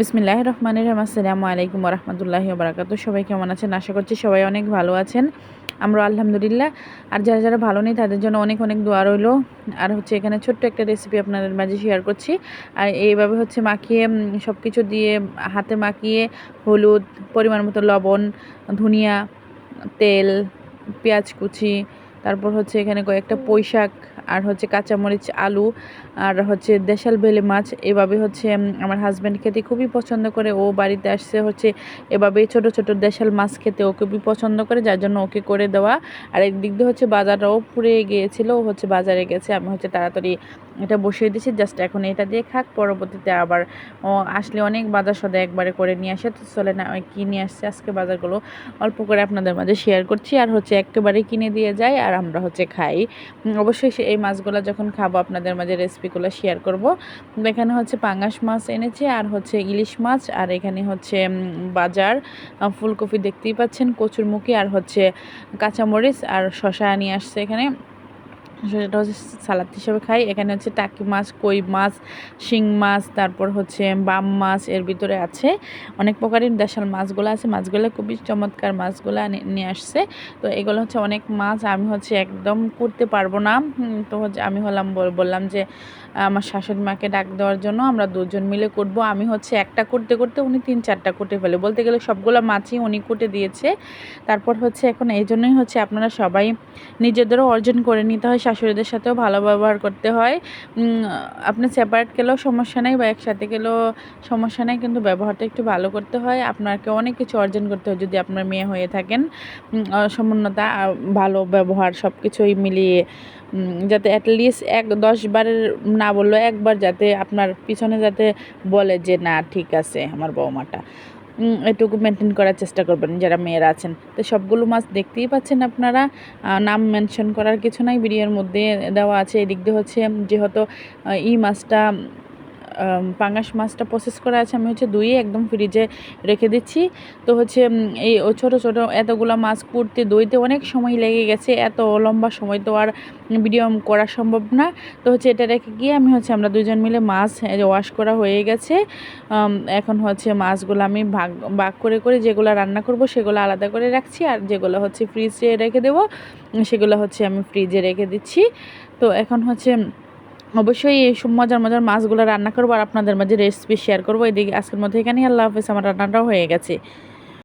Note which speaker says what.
Speaker 1: বিসমিল্লাহ রহমানের রহিম আসসালামু আলাইকুম রহমতুল্লাহি বারাকাতু সবাই কেমন আছেন? আশা করছি সবাই অনেক ভালো আছেন। আমরা আলহামদুলিল্লাহ। আর যারা যারা ভালো নেই, তাদের জন্য অনেক অনেক দোয়া রইল। আর হচ্ছে এখানে ছোট্ট একটা রেসিপি আপনাদের মাঝে শেয়ার করছি। আর এইভাবে হচ্ছে মাখিয়ে সব কিছু দিয়ে হাতে মাখিয়ে হলুদ, পরিমাণ মতো লবণ, ধনিয়া, তেল, পেঁয়াজ কুচি তারপর হচ্ছে এখানে কয়েকটা পৈশাক, আর হচ্ছে কাঁচামরিচ, আলু, আর হচ্ছে দেশাল বেলে মাছ। এভাবে হচ্ছে আমার হাজব্যান্ড খেতে খুবই পছন্দ করে। ও বাড়িতে আসছে হচ্ছে এভাবে ছোট ছোট দেশাল মাছ খেতে ও খুবই পছন্দ করে, যার জন্য ওকে করে দেওয়া। আর একদিক দিয়ে হচ্ছে বাজারটাও পুড়ে গিয়েছিল, ও হচ্ছে বাজারে গেছে। আমি হচ্ছে তাড়াতাড়ি এটা বসিয়ে দিয়েছি জাস্ট এখন এটা দিয়ে খাক, পরবর্তীতে আবার আসলে অনেক বাজার সদা একবারে করে নিয়ে আসে, তো চলে না কি নিয়ে আসছে, আজকে বাজারগুলো অল্প করে আপনাদের মাঝে শেয়ার করছি, আর হচ্ছে একেবারে কিনে দিয়ে যায় আর আমরা হচ্ছে খাই। অবশ্যই এই মাছগুলো যখন খাব, আপনাদের মাঝে রেসিপিগুলো শেয়ার করব। এখানে হচ্ছে পাঙ্গাস মাছ এনেছে, আর হচ্ছে ইলিশ মাছ, আর এখানে হচ্ছে বাজার ফুলকপি দেখতেই পাচ্ছেন কচুর কচুরমুখী, আর হচ্ছে কাঁচামরিচ, আর শশা নিয়ে আসছে এখানে। সেটা হচ্ছে সালাদ হিসেবে খাই। এখানে হচ্ছে টাকি মাছ, কই মাছ, শিং মাছ, তারপর হচ্ছে বাম মাছ এর ভিতরে আছে। অনেক প্রকারের দেশাল মাছগুলো আছে। মাছগুলো খুবই চমৎকার মাছগুলো নিয়ে আসছে। তো এগুলো হচ্ছে অনেক মাছ। আমি হচ্ছে একদম করতে পারব না। তো হচ্ছে আমি হলাম বললাম যে, আমার শাশুড়ি মাকে ডাক দেওয়ার জন্য আমরা দুজন মিলে করব। আমি হচ্ছে একটা করতে করতে উনি তিন চারটা কুটে ফেলে। বলতে গেলে সবগুলো মাছই উনি কুটে দিয়েছে। তারপর হচ্ছে এখন এই জন্যই হচ্ছে আপনারা সবাই নিজেদেরও অর্জন করে নিতে হয়। শাশুড়িদের সাথেও ভালো ব্যবহার করতে হয়। আপনি সেপারেট গেলেও সমস্যা নেই বা একসাথে গেলেও সমস্যা নেই, কিন্তু ব্যবহারটা একটু ভালো করতে হয়। আপনাকে অনেক কিছু অর্জন করতে হয় যদি আপনার মেয়ে হয়ে থাকেন। সমন্বতা ভালো ব্যবহার সব কিছুই মিলিয়ে যাতে অ্যাটলিস্ট এক, দশ বারের না বললেও একবার যাতে আপনার পিছনে যাতে বলে যে, না, ঠিক আছে, আমার বৌমাটা। এটুকু মেনটেন করার চেষ্টা করবেন যারা মেয়েরা আছেন। তো সবগুলো মাছ দেখতেই পাচ্ছেন আপনারা। নাম মেনশন করার কিছু নাই ভিডিওর মধ্যে দেওয়া আছে। এদিক দিয়ে হচ্ছে, যেহেতু এই মাছটা পাঙ্গাস মাছটা প্রসেস করা আছে, আমি হচ্ছে ধুয়ে একদম ফ্রিজে রেখে দিচ্ছি। তো হচ্ছে এই ছোটো ছোটো এতগুলো মাছ কুড়তে দইতে অনেক সময় লেগে গেছে, এত লম্বা সময় তো আর ভিডিও করা সম্ভব না। তো হচ্ছে এটা রেখে গিয়ে আমি হচ্ছে আমরা দুজন মিলে মাছ ওয়াশ করা হয়ে গেছে। এখন হচ্ছে মাছগুলো আমি ভাগ ভাগ করে করে যেগুলো রান্না করব সেগুলো আলাদা করে রাখছি, আর যেগুলো হচ্ছে ফ্রিজে রেখে দেবো, সেগুলো হচ্ছে আমি ফ্রিজে রেখে দিচ্ছি। তো এখন হচ্ছে অবশ্যই এই সব মজার মজার মাছগুলো রান্না করব আর আপনাদের মাঝে রেসিপি শেয়ার করব। এদিকে আজকের মধ্যে এখানেই। আল্লাহ হাফিজ। আমার রান্নাটাও হয়ে গেছে।